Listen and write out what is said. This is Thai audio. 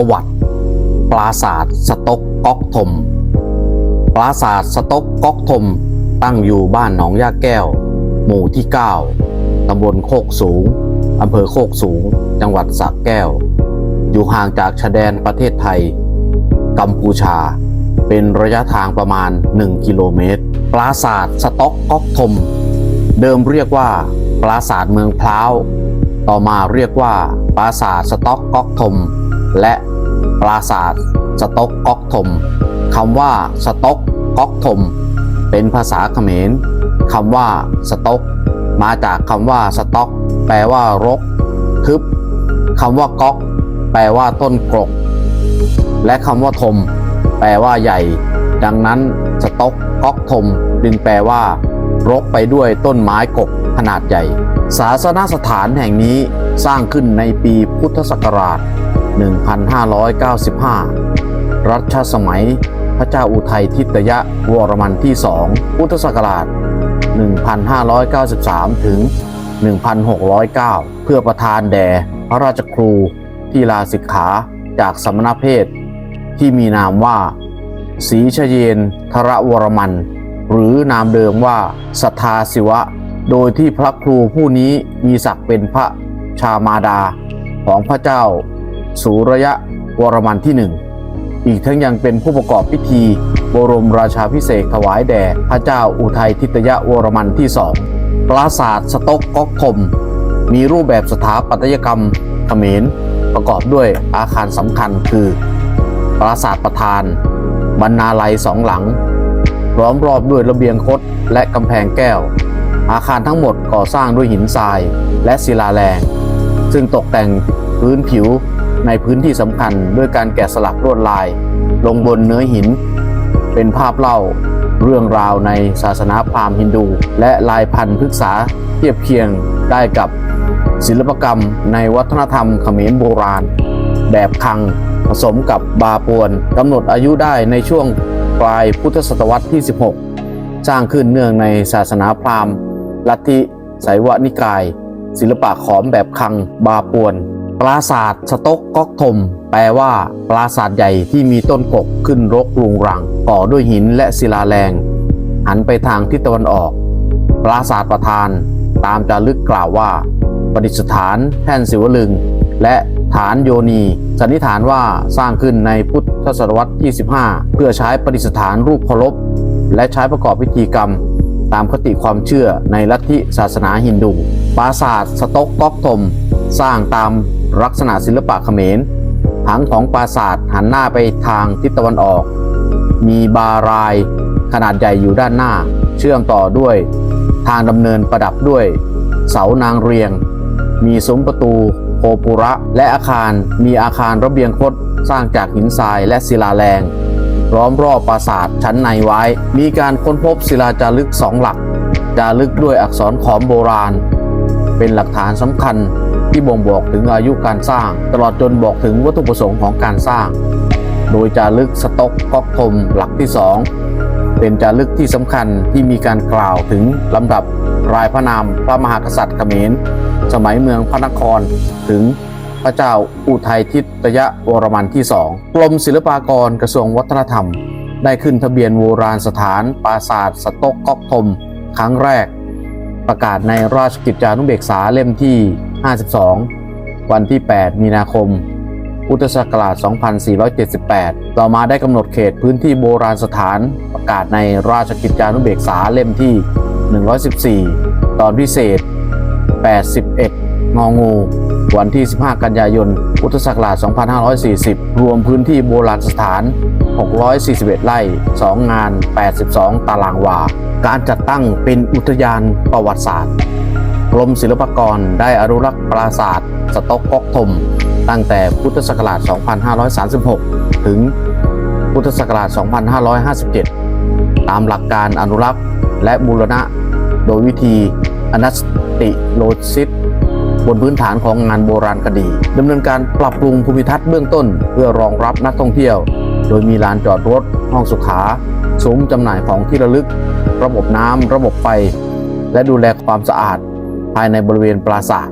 ประวัติ ปราสาทสต๊อกก๊อกทมปราสาทสต๊อกก๊อกทมตั้งอยู่บ้านหนองยาแก้ว หมู่ที่ 9 ตำบลโคกสูง อำเภอโคกสูง จังหวัดสระแก้ว อยู่ห่างจากชายแดนประเทศไทย กัมพูชา เป็นระยะทางประมาณ 1 กิโลเมตร ปราสาทสต๊อกก๊อกทมเดิมเรียกว่า ปราสาทเมืองพร้าว ต่อมาเรียกว่า ปราสาทสต๊อกก๊อกทม และปราสาทสต๊อกก๊อกทมคำว่าสต๊อกก๊อกทมเป็นภาษาเขมรคำว่าสต๊อกมาจากคำว่าสต๊อก แปลว่ารก ทึบคำว่าก๊อก แปลว่าต้นกรก และคำว่าทม แปลว่าใหญ่ ดังนั้นสต๊อกก๊อกทมจึงแปลว่ารกไปด้วยต้นไม้กกขนาดใหญ่ ศาสนสถานแห่งนี้สร้างขึ้นในปีพุทธศักราช 1595 รัชสมัย พระเจ้าอุทัยทิตยะวรมันที่สองพุทธศักราช 1593 ถึง 1609 เพื่อประทานแด่พระราชครูที่ลาสิกขาจากสมณเพศ ที่มีนามว่าศรีชเยนทระวรมัน หรือนามเดิมว่าสัทธาศิวะ โดยที่พระครูผู้นี้มีศักดิ์เป็นพระชามาดาของพระเจ้า สุรยะวรมันที่หนึ่งอีกทั้งยังเป็นผู้ประกอบพิธี บรมราชาพิเศษถวายแด่พระเจ้าอุทัยทิตยะวรมันที่สองปราสาทสต๊อกก๊อกทมมีรูปแบบสถาปัตยกรรมเขมรประกอบด้วยอาคารสำคัญคือ ปราสาทประธาน บรรณาลัยสองหลัง ล้อมรอบด้วยระเบียงคดและกำแพงแก้ว อาคารทั้งหมดก่อสร้างด้วยหินทรายและศิลาแรง ซึ่งตกแต่งพื้นผิว ในพื้นที่สำคัญด้วยการแกะสลักลวดลาย ลงบนเนื้อหิน เป็นภาพเล่าเรื่องราวในศาสนาพราหมณ์ฮินดู และลายพันธุ์พฤกษาเทียบเคียงได้กับศิลปกรรมในวัฒนธรรมเขมรโบราณ แบบคังผสมกับบาปวนกำหนดอายุได้ในช่วงปลายพุทธศตวรรษที่ 16 สร้างขึ้นเนื่องในศาสนาพราหมณ์ ลัทธิไสยวนิกาย ศิลปะขอมแบบคังบาปวน ปราสาทสต๊อกก๊อกทมแปลว่า ปราสาทใหญ่ที่มีต้นกกขึ้นรกรุงรัง ก่อด้วยหินและศิลาแรง หันไปทางทิศตะวันออก ปราสาทประธาน ตามจารึกกล่าวว่า ประดิษฐานแท่นศิวลึง และฐานโยนี สันนิษฐานว่าสร้างขึ้นในพุทธศตวรรษที่15 เพื่อใช้ประดิษฐานรูปเคารพ และใช้ประกอบพิธีกรรม ตามคติความเชื่อในลัทธิศาสนาฮินดู ปราสาทสต๊อกก๊อกทมสร้างตาม ลักษณะศิลปะเขมรผังของปราสาทหันหน้าไปทางทิศตะวันออก มีบารายขนาดใหญ่อยู่ด้านหน้า เชื่อมต่อด้วย ทางดำเนินประดับด้วย เสานางเรียง มีซุ้มประตูโคปุระ และอาคารมีอาคารระเบียงคดสร้างจากหินทรายและศิลาแรงล้อมรอบปราสาทชั้นในไว้ มีการค้นพบศิลาจารึกสองหลัก จารึกด้วยอักษรขอมโบราณ เป็นหลักฐานสำคัญ ที่บ่งบอกถึงอายุการสร้าง ตลอดจนบอกถึงวัตถุประสงค์ของการสร้าง โดยจารึกสต๊อกก๊อกทมหลักที่สองเป็นจารึกที่สำคัญที่มีการกล่าวถึงลำดับรายพระนามพระมหากษัตริย์เขมร สมัยเมืองพระนครถึงพระเจ้าอุทัยทิตยะวรมันที่สองกรมศิลปากรกระทรวงวัฒนธรรม ได้ขึ้นทะเบียนโบราณสถานปราสาทสต๊อกก๊อกทม ครั้งแรก ประกาศในราชกิจจานุเบกษาเล่มที่ 52 วันที่ 8 มีนาคม พุทธศักราช 2478 ต่อมาได้กำหนดเขตพื้นที่โบราณสถานประกาศในราชกิจจานุเบกษาเล่มที่ 114 ตอนพิเศษ 81 งองู วันที่ 15 กันยายน พุทธศักราช 2540 รวมพื้นที่โบราณสถาน 641 ไร่ 2 งาน 82 ตารางวา การจัดตั้งเป็นอุทยานประวัติศาสตร์ กรมศิลปากรได้อนุรักษ์ปราสาทสต๊อกก๊อกทม ตั้งแต่พุทธศักราช 2536 ถึงพุทธศักราช 2557 ตามหลักการอนุรักษ์และบูรณะ โดยวิธีอนัสติโลซิสบนพื้นฐานของงานโบราณคดีดำเนินการปรับปรุงภูมิทัศน์เบื้องต้น เพื่อรองรับนักท่องเที่ยว โดยมีลานจอดรถ ห้องสุขาซุ้มจำหน่ายของที่ระลึก ระบบน้ำระบบไฟ และดูแลความสะอาด ภายในบริเวณปราสาท